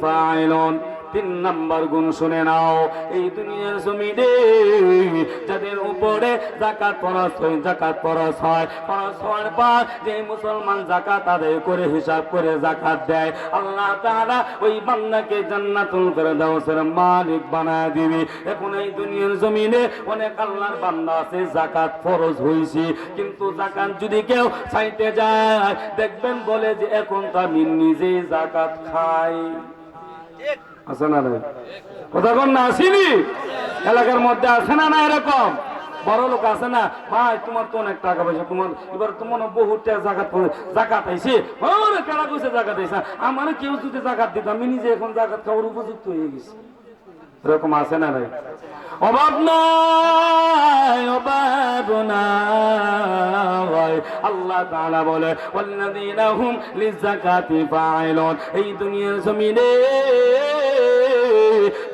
ফাইলন তিন নাম্বার গুণ শুনে নাও। এই দুনিয়ার জমিনে যাদের উপরে জাকাত ফরজ হয় জাকাত ফরজ হয়। ফরজ হওয়ার পর যে মুসলমান জাকাত আদায় করে, হিসাব করে জাকাত দেয়, আল্লাহ তাআলা ওই বান্দাকে জান্নাতুল ফেরদাউসের মালিক বানায় দিবে। এখন এই দুনিয়ার জমিনে অনেক আল্লাহর বান্দা আছে জাকাত ফরজ হইছে। কিন্তু জাকাত যদি কেউ চাইতে যায়, দেখবেন বলে যে, এখন তো আমি নিজেই জাকাত খাই। আছে না রে কথা কন না, আসিনি? এলাকার মধ্যে আছে না না এরকম? বড় লোক আছে না? ভাই, তোমার তো অনেক টাকা পয়সা, তোমার এবার তোমার বহু পড়ে- জাকাত আইছে। ওরে কেলা কইছে জাকাত আইছে? আমার কেউ যদি জাকাত দিত, আমি নিজে এখন জাকাত খাওয়ার উপযুক্ত হয়ে গেছি। এরকম আছে না নাই? অভাব নাই অভাব নাই। আল্লাহ তাআলা বলে, ওয়াল্লাযীনা হুম লিযাকাতি ফাইলুন এই দুনিয়ার জমিনে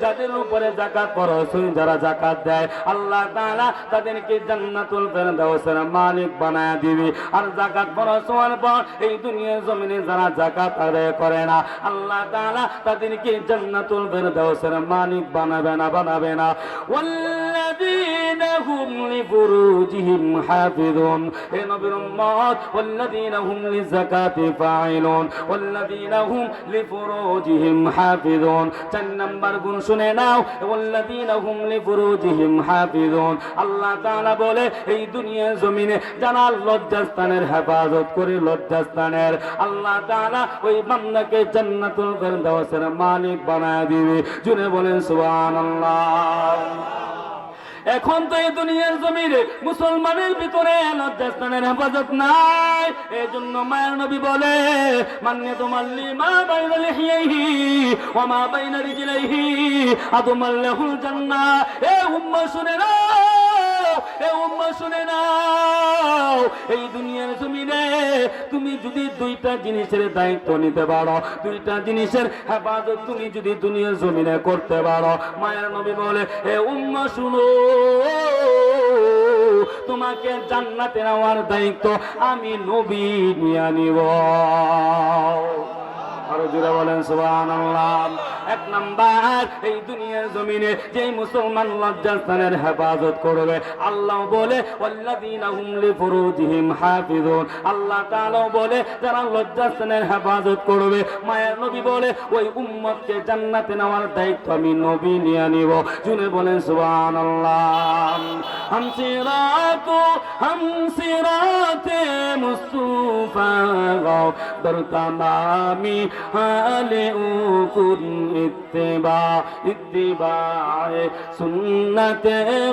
যাদের উপরে জাকাত খরচ হয়, যারা জাকাত দেয় আল্লাহ তাআলা তাদেরকে জান্নাতুল ফেরদাউসের মালিক বানায় দিবে। আর জাকাত খরচ হওয়ার পর এই দুনিয়ার জমিনে যারা জাকাত আদায় করে না আল্লাহ তাআলা তাদেরকে জান্নাতুল ফেরদাউসের মালিক বানাবে না বানাবে না। والذين هم لفروجهم حافظون এ নবীর উম্মত والذين هم للزكاة فاعلون والذين هم لفروجهم حافظون চার নাম্বার গুণ শুনে নাও والذين هم لفروجهم حافظون আল্লাহ তাআলা বলে এই দুনিয়ার জমিনে যারা লজ্জাস্থানের হেফাজত করে লজ্জাস্থানের আল্লাহ তাআলা ওই বান্দাকে জান্নাতুল ফেরদাউসের মালিক বানায় দিবে জুড়ে বলেন সুবহানাল্লাহ এখন তো এই দুনিয়ার জমিনে মুসলমানের ভিতরে লজ্জাস্থানের হেফাজত নাই। এই জন্য মায়ের নবী বলে মান্য তোমার মা বাইরে লিহিয়াইহি ও মা বাইনা রিজলাইহি আদমাল্লাহুল জান্নাহ। এ উম্মা শুনে নাও। এ উম্মা, শুনে নাও, এই দুনিয়ার জমিনে তুমি যদি দুইটা জিনিসের দায়িত্ব নিতে পারো, দুইটা জিনিসের হেফাজত তুমি যদি দুনিয়ার জমিনে করতে পারো। নবী বলে, এ তোমাকে জান্নাতে নেওয়ার দায়িত্ব আমি নবী নিয়ে নিব। এক নাম্বার, এই দুনিয়ার জমিনে যে মুসলমান হেফাজত করবে, আল্লাহ বলে আল্লাহ বলে হেফাজত মায়ের নবী বলে, ওই উম্মতকে জান্নাতে নেওয়ার দায়িত্ব আমি নবী নিয়ে নিব। জুনে বলেন, সুবহানাল্লাহ। হাম সিরাতু হাম সিরাতে মুস্তাফা গাও দর عليه كن اتباع إتباع سنة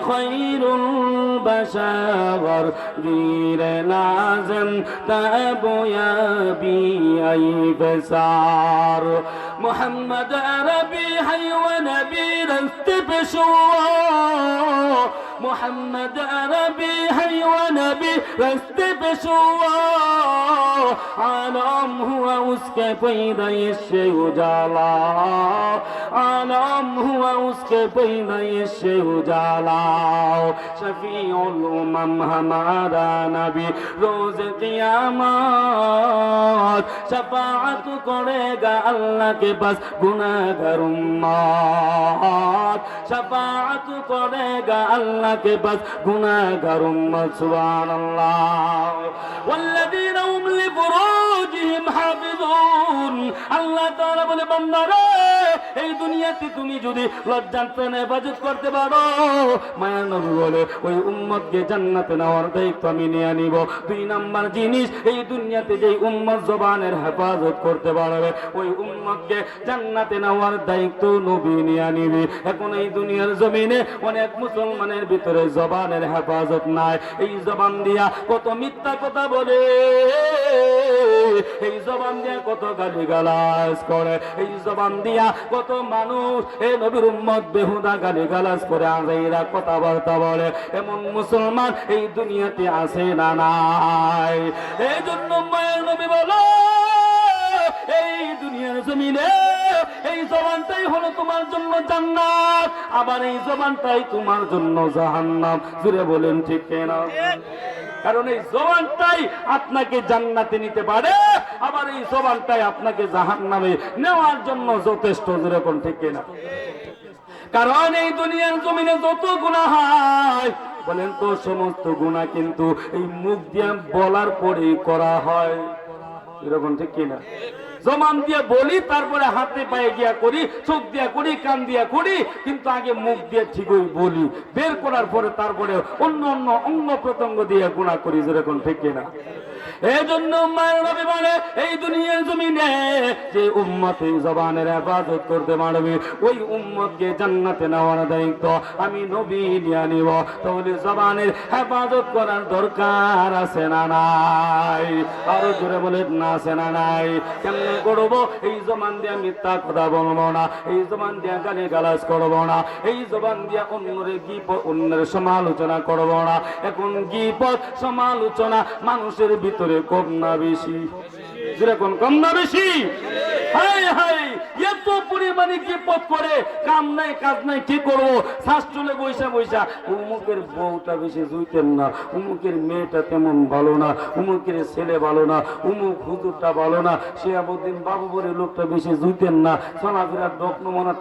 خير البشاور. دير لازم تأبو يا بي أي بسار. محمد ربي حي ونبي لست بشوار. محمد ربي حي ونبي واستبشروا عالم هو اسك بين يشي وجالا عالم هو اسك بين يشي وجالا شفيع الامم ہمارا نبی روز قیامت شفاعت کرے گا اللہ کے پاس گناہگار امت شفاعت کرے گا اللہ کے پاس گناہگار امت سبحان اللہ الله والذين هم لفراق আল্লাহ তাআলা বলে বান্দারে এই দুনিয়াতে তুমি যদি লজ্জাতে হেফাজত করতে পারো, মায়া নবী বলে, ওই উম্মতকে জান্নাতে নেওয়ার দায়িত্ব আমি নিয়ে নিব। দুই নাম্বার জিনিস, এই দুনিয়াতে যেই উম্মত জবানের হেফাজত করতে পারবে, ওই উম্মতকে জান্নাতে নেওয়ার দায়িত্ব নবী নিয়ে নিবি। এখন এই দুনিয়ার জমিনে অনেক মুসলমানের ভিতরে জবানের হেফাজত নাই। এই জবান দিয়া কত মিথ্যা কথা বলে এই জবান দিয়া কত গালি গালাজ করে, এই জবান দিয়া কত মানুষ এই নবীর উম্মত বেহুদা গালি গালাজ করে আজাইরা কথাবার্তা বলে, এমন মুসলমান এই দুনিয়াতে আছে না নাই। এই জন্য মায়ের নবী বলো, এই দুনিয়ার জমিনে এই জবানটাই হলো তোমার জন্য জান্নাত, আবার এই জবানটাই তোমার জন্য জাহান্নাম। জুড়ে বলেন ঠিক কেনা? কারণ এই জবানটাই আপনাকে জান্নাতে নিতে পারে। আবার এই জবানটাই আপনাকে জাহান নামে নেওয়ার জন্য যথেষ্ট, যেরকম ঠিক কিনা। কারণ এই দুনিয়ার জমিনে যত গুণা হয়, বলেন তো সমস্ত গুণা কিন্তু এই মুখ দিয়ে বলার পরেই করা হয়। এরকম ঠিক কিনা। জমান দিয়ে বলি, তারপরে হাতে পায়ে গিয়া করি, চোখ দিয়া করি, কান দিয়া করি, কিন্তু আগে মুখ দিয়ে ঠিকই বলি। বের করার পরে তারপরে অন্য অন্য অঙ্গ প্রত্যঙ্গ দিয়ে গুণা করি, যেরকম ঠিক কিনা? এই জন্য মায়ের বলে, এই দুনিয়ার জমিনে যে জবানের হেফাজত করতে পারবে ওই উম্মতকে জান্নাতে নেওয়ার দায়িত্ব আমি নবী নিয়ে নিব। তাহলে জবানের হেফাজত করার দরকার আছে না নাই? আরও জোরে বলে না আছে না নাই? করব? এই দিয়ে মিথ্যা কথা বলব না, এই দিয়ে গালি গালাজ করব না, এই জবান দিয়ে অন্যরে গিপ অন্যের সমালোচনা করব না। এখন গিপত সমালোচনা মানুষের ভিতরে কম না বেশি। যেরকম কম না বেশি? এত পরিমাণে গিপত করে? কাম নাই, কাজ নাই, কি করব? শাস্ত্রলে বৈশা বৈশা উমুকের বউটা বেশি জুইতেন না, উমুকের মেয়েটা তেমন ভালো না, উমুকের ছেলে ভালো না, উমুক ভালো না বাবু বলে লোকটা বেশি জুইতেন না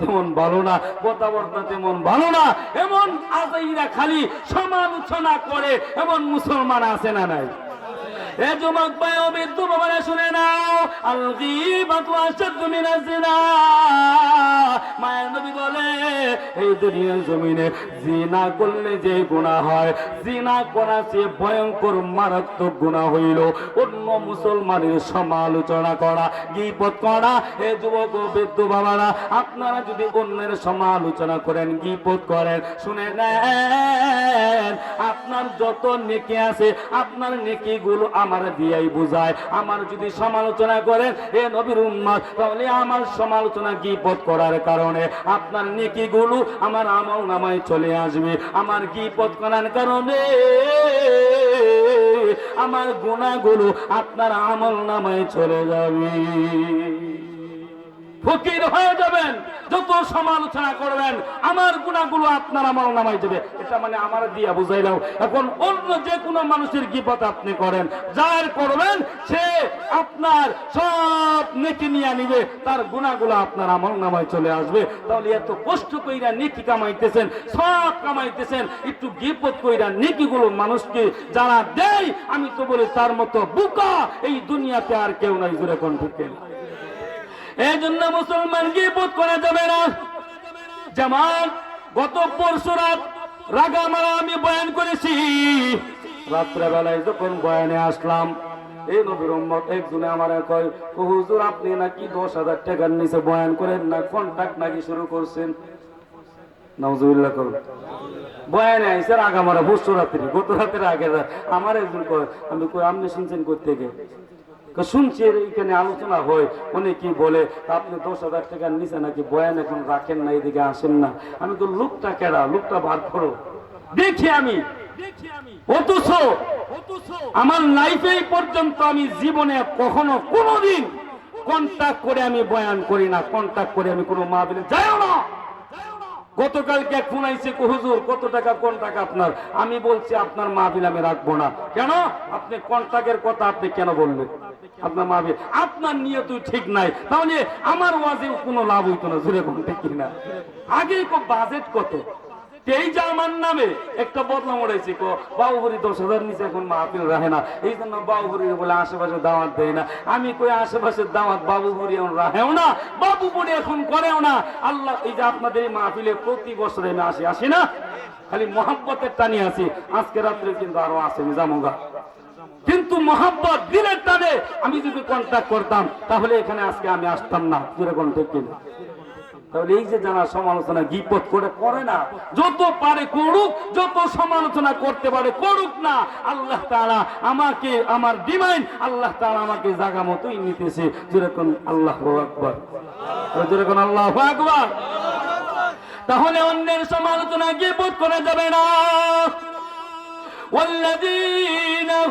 তেমন ভালো না, কথাবার্তা তেমন ভালো না, এমন আজাইরা খালি সমালোচনা করে, এমন মুসলমান আছে না নাই? করা ভয়ঙ্কর মারাত্মক হইল। অন্য মুসলমানের সমালোচনা করা গীপত করা। এ যুবক ও বাবারা, আপনারা যদি অন্যের সমালোচনা করেন গীপত করেন, শুনে নেন। আপনার যত নেকি আছে, আপনার নেকি গুলো আমার দিয়াই বুঝায়। আমার যদি সমালোচনা করেন, এ নবীর উম্মাদ তাহলে আমার সমালোচনা গীপত করার কারণে আপনার নেকি গুলো আমার আমল নামায় চলে আসবে। আমার গীপত করার কারণে আমার গুণাগুলো আপনার আমল নামায় চলে যাবে। ফকির হয়ে যাবেন, যত সমালোচনা করবেন, আমার গুণাগুলো আপনার আমার নামাই যাবে এটা মানে আমার দিয়া বুঝাইলাম এখন অন্য যে কোনো মানুষের গিপত আপনি করেন, যার করবেন, সে আপনার সব নেকি নিয়ে নিবে, তার গুণাগুলো আপনার আমল নামায় চলে আসবে। তাহলে এত কষ্ট কইরা নেকি কামাইতেছেন, সব কামাইতেছেন, একটু গিপত কইরা নেকিগুলো মানুষকে যারা দেয়, আমি তো বলি তার মতো বুকা এই দুনিয়াতে আর কেউ নাই জুড়ে কোন ঢুকে। এই জন্য মুসলমান গিবত করা যাবে না। যেমন গত পরশু রাত রাগামারা আমি বয়ান করেছি। রাত্রেবেলায় যখন বয়ানে আসলাম এই নবীর একজনে আমার কয়, "ও হুজুর, আপনি নাকি দশ হাজার টাকার নিচে বয়ান করেন না কন্ট্যাক্ট নাকি শুরু করছেন? বয়ানে রাতের আগে। আমার একজন কয়, আমি কই, আপনি শুনছেন কোথেকে শুনছি এখানে আলোচনা হয়, উনি কি বলে আপনি দশ হাজার টাকার নিচে নাকি বয়ান এখন রাখেন না, এদিকে আসেন না। আমি তো লোকটা কেডা? লোকটা বার করো। দেখি আমি। আমার লাইফে পর্যন্ত আমি জীবনে কখনো কোনোদিন কন্ট্যাক্ট করে আমি বয়ান করি না। কন্ট্যাক্ট করে আমি কোনো মাহবিলে যাইও না। গতকালকে ফোন আইছে হুজুর, কত টাকা কোন টাকা আপনার? আমি বলছি, আপনার মা মাহবিল আমি রাখব না। কেন? আপনি কন্ট্রাক্টের কথা আপনি কেন বললেন? আপনার মাহবিল আপনার নিয়ে তুই ঠিক নাই। তাহলে আমার ওয়াজে কোনো লাভ হইতো না জুড়ে কোন ঠিক না আগে বাজেট কত? এই যে আমার নামে একটা বদলা উড়াইছি কো বাবুবুরি দশ হাজার নিচে এখন মাহফিল রাখে না। এই জন্য বাবুবুরি বলে আশেপাশে দাওয়াত দেয় না। আমি কই আশেপাশের দাওয়াত বাবুবুরি এখন রাখেও না বাবুবুরি এখন করেও না। আল্লাহ, এই যে আপনাদের এই মাহফিলে প্রতি বছর আমি আসি আসি না? খালি মহাব্বতের টানি আছি আজকে রাত্রে কিন্তু আরও আসেনি জামুগা কিন্তু মহাব্বত দিনের টানে আমি যদি কন্ট্যাক্ট করতাম তাহলে এখানে আজকে আমি আসতাম না যেরকম ঠিক কিনা তাহলে এই যে যারা সমালোচনা গিপত করে করে না যত পারে করুক যত সমালোচনা করতে পারে করুক না আল্লাহ তাআলা আমাকে আমার ডিমান্ড আল্লাহ তাআলা আমাকে জায়গা মতোই নিতেছে যেরকম আল্লাহ আকবর যেরকম আল্লাহ আকবর তাহলে অন্যের সমালোচনা গিপত করা যাবে না والذين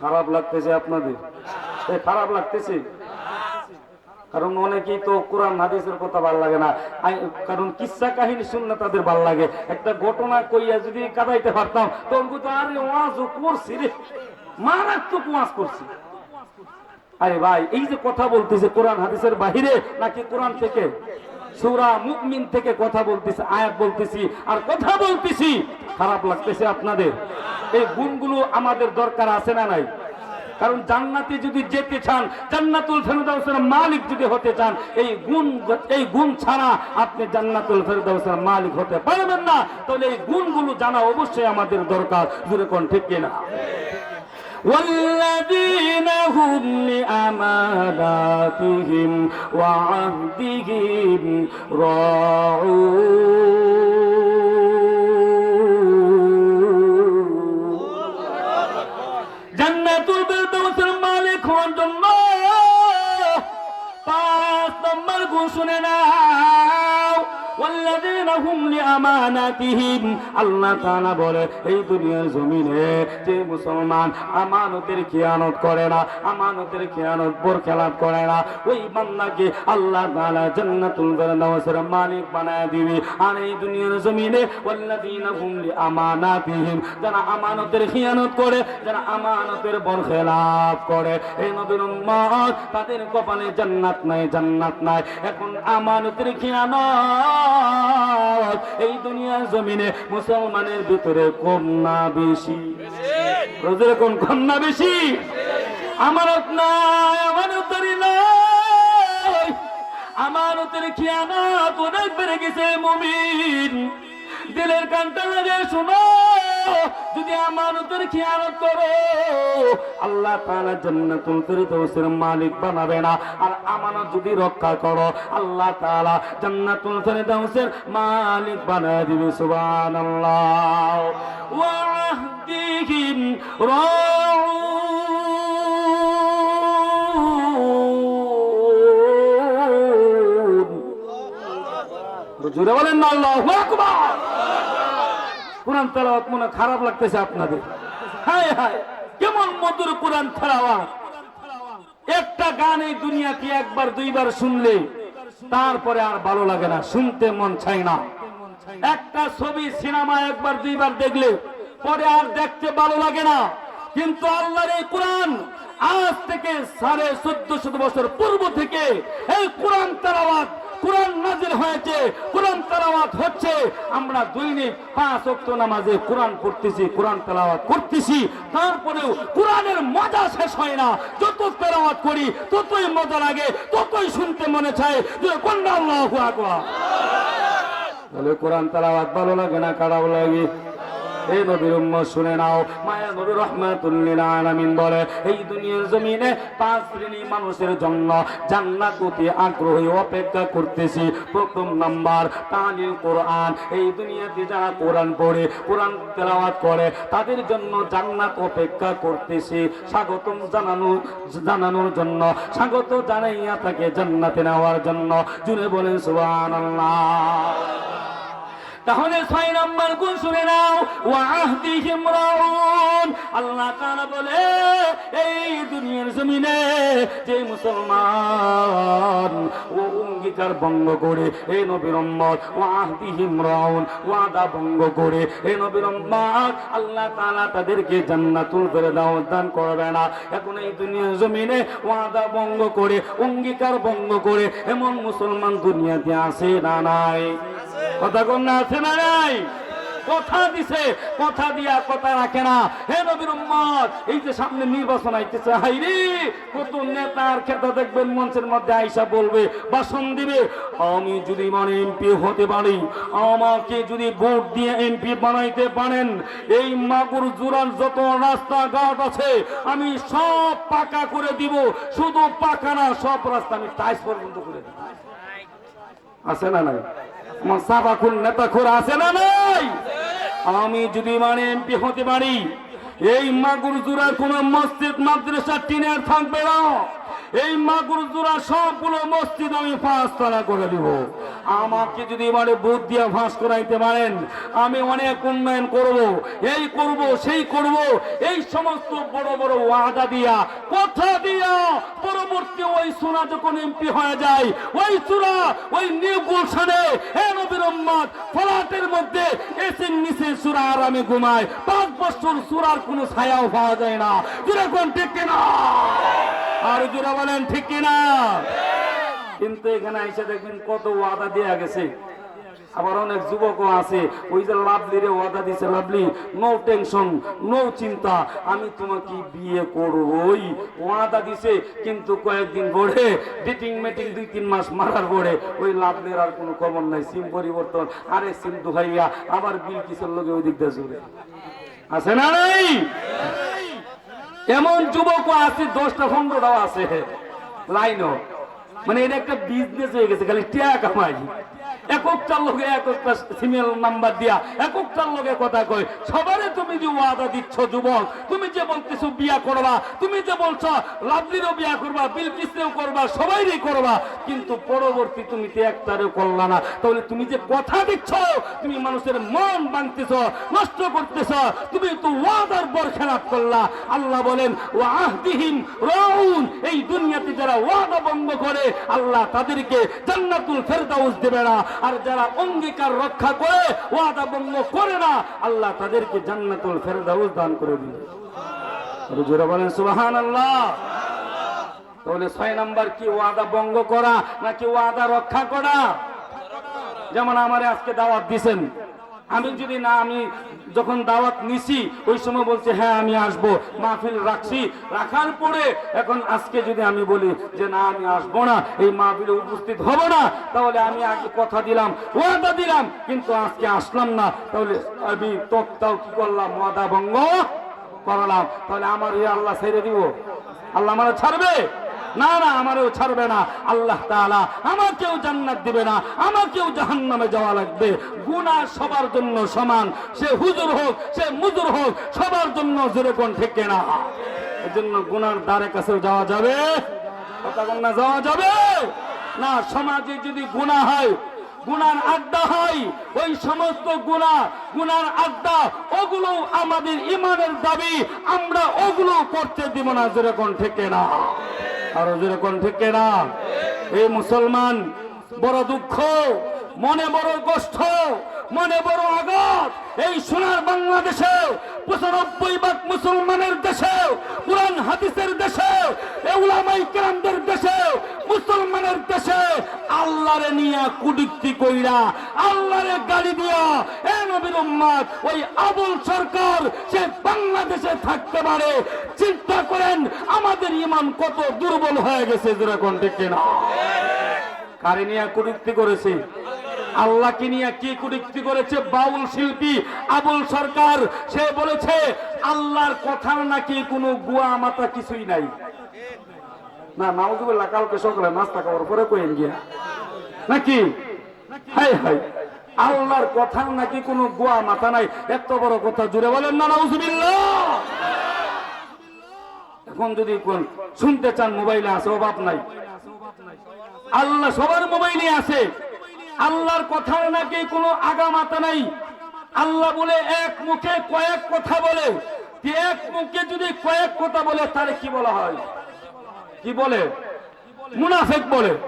খারাপ লাগতেছে আপনাদের? খারাপ লাগতেছে? কারণ অনেকেই তো কোরআন, হাদিসের কথা ভালো লাগে না। কারণ কিসসা কাহিনী শুনলে তাদের ভালো লাগে। একটা ঘটনা কইয়া যদি কাটাইতে পারতাম, তখন তো আরে, ওয়াজ করছি রে। মারাত্মক ওয়াজ করছি। আরে ভাই, এই যে কথা বলতেছে কোরআন, হাদিসের বাহিরে নাকি কোরআন থেকে? সুরা মুকমিন থেকে কথা বলতেছে, আয়াত বলতেছি, আর কথা বলতেছি। খারাপ লাগতেছে আপনাদের এই গুণগুলো আমাদের দরকার আছে না নাই কারণ জান্নাতে যদি যেতে চান জান্নাতুল ফেরদাউসের মালিক যদি হতে চান এই গুণ এই গুণ ছাড়া আপনি জান্নাতুল ফেরদাউসের মালিক হতে পারবেন না তাহলে এই গুণগুলো জানা অবশ্যই আমাদের দরকার জুড়ে কোন ঠিক কিনা والذين هم لأماناتهم وعهدهم راعون শোনে না আল্লাহ তাআলা বলে, এই দুনিয়ার জমিনে যে মুসলমান আমানতের খেয়ানত করে না, আমানতের খেয়ানত বরখেলাপ করে না, ওই বান্দাকে আল্লাহ তাআলা জান্নাতুল ফেরদাউসের মালিক বানায় দিবে। আর এই দুনিয়ার জমিনে ওয়াল্লাযীনা হুম লিআমানাতিহিম, যারা আমানতের খেয়ানত করে, যারা আমানতের বরখেলাপ করে। এই নবীর উম্মত, তাদের কপালে জান্নাত নাই জান্নাত নাই। এখন আমানতের খেয়ানত এই দুনিয়া জমিনে মুসলমানের ভিতরে কম না বেশি। রোজের কোন কম না বেশি? আমানত নাই আমার নাই। আমানতের খেয়ানত অনেক বেড়ে গেছে, মমিন। দিলের কান্তা লাগে, শোনো। যদি আমানতের খেয়ানত করো, আল্লাহ তাআলা জান্নাতুল ফেরদাউসের মালিক বানাবে না। আর আমানত যদি রক্ষা করো, আল্লাহ তাআলা জান্নাতুল ফেরদাউসের মালিক বানায় দিবে, সুবহানাল্লাহ। ওয়া রাউন। জোরে বলেন না, আল্লাহু আকবার। কোরআন তেলাওয়াত মনে খারাপ লাগতেছে আপনাদের। হায় হায়, কেমন মধুর কোরআন তেলাওয়াত। একটা গান এই দুনিয়াতে একবার, দুইবার শুনলে তারপরে আর ভালো লাগে না, শুনতে মন চায় না। একটা ছবি সিনেমা একবার, দুইবার দেখলে পরে আর দেখতে ভালো লাগে না। কিন্তু আল্লাহর এই কোরআন আজ থেকে সাড়ে চোদ্দ শত বছর পূর্ব থেকে এই কোরআন তেলাওয়াত কোরআন নাজিল হয়েছে, কোরআন তালাওয়াত হচ্ছে। আমরা দৈনিক পাঁচ অক্ত নামাজে কোরআন পড়তেছি, কোরআন তালাওয়াত করতেছি। তারপরেও কোরআনের মজা শেষ হয় না। যত তেলাওয়াত করি, ততই মজা লাগে, ততই শুনতে মনে চায় যে কোনটা আল্লাহ তাহলে কোরআন তালাওয়াত ভালো লাগে না, খারাপ লাগে? এই নবীর উম্মত শুনে নাও, মায়া নবী রহমাতুল্লিল আলামিন বলে, এই দুনিয়ার জমিনে পাঁচ শ্রেণি মানুষের জন্য জান্নাত অতি আগ্রহী অপেক্ষা করতেছি। প্রথম নাম্বার, তালিল কোরআন। এই দুনিয়াতে যারা কোরআন পড়ে, কোরআন তেলাওয়াত করে, তাদের জন্য জান্নাত অপেক্ষা করতেছি। স্বাগতম জানানো, জানানোর জন্য, স্বাগত জানাইয়া তাকে জান্নাতে নেওয়ার জন্য। জুড়ে বলেন, সুবহানাল্লাহ। তাহলে ছয় নম্বর গুণ শুনে নাও। ওয়াহদিহিম রাউন। আল্লাহ তাআলা বলে, এই দুনিয়ার জমিনে যে মুসলমান ও অঙ্গীকার ভঙ্গ করে এই নবীর উম্মত, ওয়াহদিহিম রাউন, ওয়াদা ভঙ্গ করে এই নবীর আল্লাহ তাআলা তাদেরকে জান্নাতুল ফেরদাউস দান করবে না। এখন এই দুনিয়ার জমিনে ওয়াদা ভঙ্গ করে, অঙ্গীকার ভঙ্গ করে, এমন মুসলমান দুনিয়াতে আসে না নাই? কথা কন্যা আছে না নাই? কথা দিছে, কথা দিয়া কথা রাখে না। হে নবীর উম্মত, এই যে সামনে নির্বাচন আইতেছে হাইরে কত নেতার খেতা দেখবেন, মঞ্চের মধ্যে আইসা বলবে, ভাষণ দিবে, আমি যদি মানে এমপি হতে পারি, আমাকে যদি ভোট দিয়ে এমপি বানাইতে পারেন, এই মাগুর জোড়ার যত রাস্তাঘাট আছে, আমি সব পাকা করে দিব, শুধু পাকা না, সব রাস্তা আমি টাইস পর্যন্ত করে দিব। আছে না নাই? আমার সাবাকুল নেতা খোর আছে না নাই? আমি যদি মানে এমপি হতে পারি, এই মাগুর জোড়ার কোন মসজিদ, মাদ্রাসা টিনের থাকবে না এই মাগুর জোড়া সবগুলো মসজিদ আমি পাঁচ তলা করে দিব। আমাকে যদি মানে বুধ দিয়ে ফাঁস করাইতে পারেন, আমি অনেক উন্নয়ন করব, এই করব, সেই করব, এই সমস্ত বড় বড় ওয়াদা দিয়া, কথা দিয়া পরবর্তী ওই সোনা যখন এমপি হয়ে যায়, ওই চূড়া ওই নিউ গুলশানে উম্মত ফলাটের মধ্যে এসির নিচে সুরা আরামে ঘুমায় পাঁচ বছর সুরার কোনো ছায়াও পাওয়া যায় না। যেরকম ঠিক কিনা? আর জোরা বলেন, ঠিক কিনা? কিন্তু এখানে এসে দেখবেন কত ওয়াদা দেয়া গেছে। আবার অনেক যুবকও আছে। ওই যে লাভলি রে ওয়াদা দিছে, লাভলি, নো টেনশন, নো চিন্তা, আমি তোমাকে বিয়ে করবই। ওয়াদা দিছে, কিন্তু কয়েকদিন পরে ডেটিং মেটিং দুই তিন মাস মারার পরে, ওই লাভলির আর কোনো খবর নাই সিম পরিবর্তন। আরে সিম দুহাইয়া, আবার বিল কিসের লোকে ওই দিক দিয়ে জুড়ে আছে না নাই? এমন যুবকও আছে, দশটা পনেরোটাও আছে। লাইনও। মানে এটা একটা বিজনেস হয়ে গেছে, খালি টিয়া কামাই এককটার লোকে এককটা সিমেল নাম্বার দিয়া, এককটার লোকে কথা কয়। সবারে তুমি যে ওয়াদা দিচ্ছ যুবক, তুমি যে বলতেছো বিয়া করবা, তুমি যে বলছো লাভলিরও বিয়া করবা, বিলকিসেও করবা, সবাইরই করবা, কিন্তু পরবর্তী তুমি তো একটারেও করলা না। তাহলে তুমি যে কথা দিচ্ছ, তুমি মানুষের মন ভাঙতেছ, নষ্ট করতেছ, তুমি তো ওয়াদার বর খেলাপ করলা। আল্লাহ বলেন ও আহদিহিম রাউন এই দুনিয়াতে যারা ওয়াদা বন্ধ করে, আল্লাহ তাদেরকে জান্নাতুল ফেরদাউস দেবে না। আর যারা অঙ্গীকার রক্ষা করে, ওয়াদা ভঙ্গ করে না, আল্লাহ তাদেরকে জান্নাতুল ফেরদাউস দান করে দিল সুহান বলেন সুবাহান আল্লাহ তাহলে ছয় নাম্বার কি, ওয়াদা বঙ্গ করা নাকি ওয়াদা রক্ষা করা? যেমন আমার আজকে দাওয়াত দিছেন। আমি যদি না, আমি যখন দাওয়াত নিছি, ওই সময় বলছে হ্যাঁ আমি আসব, মাহফিল রাখছি। রাখার পরে এখন আজকে যদি আমি বলি যে, না, আমি আসব না, এই মাহফিলে উপস্থিত হব না, তাহলে আমি আগে কথা দিলাম, ওয়াদা দিলাম, কিন্তু আজকে আসলাম না। তাহলে আমি তক্তাও কি করলাম? ওয়াদা ভঙ্গ করলাম। তাহলে আমার এই আল্লাহ ছেড়ে দিব। আল্লাহ আমার ছাড়বে? না না, আমারও ছাড়বে না। আল্লাহ তাআলা আমাকেও জান্নাত দিবে না, আমাকেও জাহান্নামে যাওয়া লাগবে। গুনাহ সবার জন্য সমান, সে হুজুর হোক, সে মুজুর হোক, সবার জন্য যেরকম থেকে না। এজন্য গুনার দ্বারে কাছেও যাওয়া যাবে। না, যাওয়া যাবে? না, সমাজে যদি গুনাহ হয়, গুনার আড্ডা হয়, ওই সমস্ত গুণা গুনার আড্ডা ওগুলো আমাদের ইমানের দাবি, আমরা ওগুলো করতে দিব না, যেরকম ঠেকে না। আরও কোন ঠিক না এই মুসলমান বড় দুঃখ মনে বড় কষ্ট মনে বড় আঘাত। এই সোনার বাংলাদেশে, পঁচানব্বই ভাগ মুসলমানের দেশে, কোরআন হাদিসের দেশে এগুলামাই কেরামদের দেশে, মুসলমানের দেশে আল্লাহরে নিয়ে কুডিক্তি কইরা, আল্লাহরে গাড়ি দিয়া, এ নবীর উম্মাদ, ওই আবুল সরকার, সে বাংলাদেশে থাকতে পারে। চিন্তা করেন, আমাদের ইমান কত দুর্বল হয়ে গেছে, যেরকম ঠিক না কারে নিয়ে কুডিক্তি করেছে? আল্লাহকে নিয়ে কি কুডিক্তি করেছে? বাউল শিল্পী আবুল সরকার, সে বলেছে, আল্লাহর কথার নাকি কোনো গুয়া মাতা কিছুই নাই। না, নাউজুবিল্লাহ কালকে সকালে নাস্তা খাওয়ার পরে কইেন গিয়া। নাকি? হাই হাই। আল্লাহর কথার নাকি কোনো গোয়া মাথা নাই? এত বড় কথা জুড়ে বলেন না, নাউজুবিল্লাহ। এখন যদি কোন শুনতে চান, মোবাইলে আছে, অভাব নাই। আল্লাহ সবার মোবাইলে আছে। আল্লাহর কথার নাকি কোনো আগা মাথা নাই? আল্লাহ বলে, এক মুখে কয়েক কথা বলে। এক মুখে যদি কয়েক কথা বলে, তাহলে কি বলা হয়? কি বলে? মুনাফেক বলে।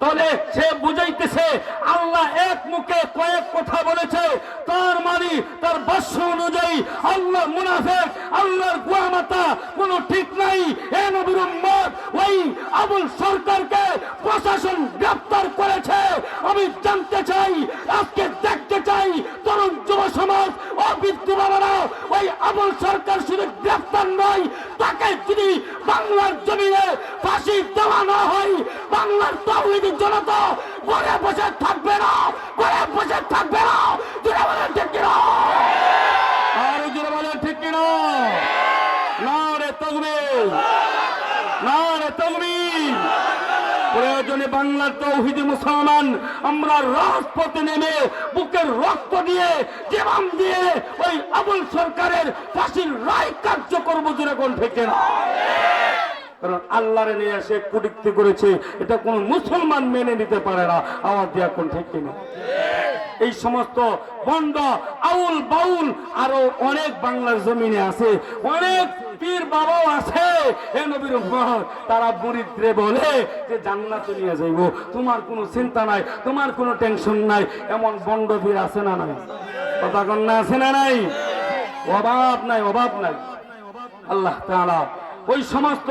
তাহলে সে বুঝাইতেছে, আল্লাহ এক মুখে কয়েক কথা বলেছে। তার মানে তার বাস্য অনুযায়ী আল্লাহ মুনাফেক, আল্লাহর গুয়ামাতা কোনো ঠিক নাই। এ নবীর ওই আবুল সরকারকে প্রশাসন গ্রেফতার করেছে আমি জানতে চাই, আজকে দেখতে চাই তরুণ যুব সমাজ বিদ্যু বাবারা, ওই আমল সরকার শুধু গ্রেফতার নয়, তাকে যদি বাংলার জমিনে ফাঁসি দেওয়া না হয়, বাংলার তৌহিদি জনতা ঘরে বসে থাকবে না ঘরে বসে থাকবে না জোরে বলেন ঠিক কিনা আর জোরে বলেন ঠিক কিনা না রে তকবীর না রে তকবীর প্রয়োজনে বাংলার তৌহিদি মুসলমান, আমরা রাজপথে নেমে বুকের রক্ত দিয়ে, জীবন দিয়ে ওই আবুল সরকারের ফাঁসির রায় কার্য করব যেরকম থেকে না কারণ আল্লাহরে নিয়ে এসে কুটিক্তি করেছে, এটা কোন মুসলমান মেনে নিতে পারে না। আমার দিয়ে এখন ঠিক কিনা? এই সমস্ত বন্ড, আউল বাউল আরও অনেক বাংলার জমিনে আছে, অনেক পীর বাবাও আছে। হে নবীর উম্মত, তারা বুড়িদ্রে বলে যে জান্নাতে নিয়ে যাইব। তোমার কোনো চিন্তা নাই, তোমার কোনো টেনশন নাই, এমন বন্ড পীর আছে না নাই? কথা কন্যা আছে না নাই? অভাব নাই অভাব নাই। আল্লাহ তাআলা ওই সমস্ত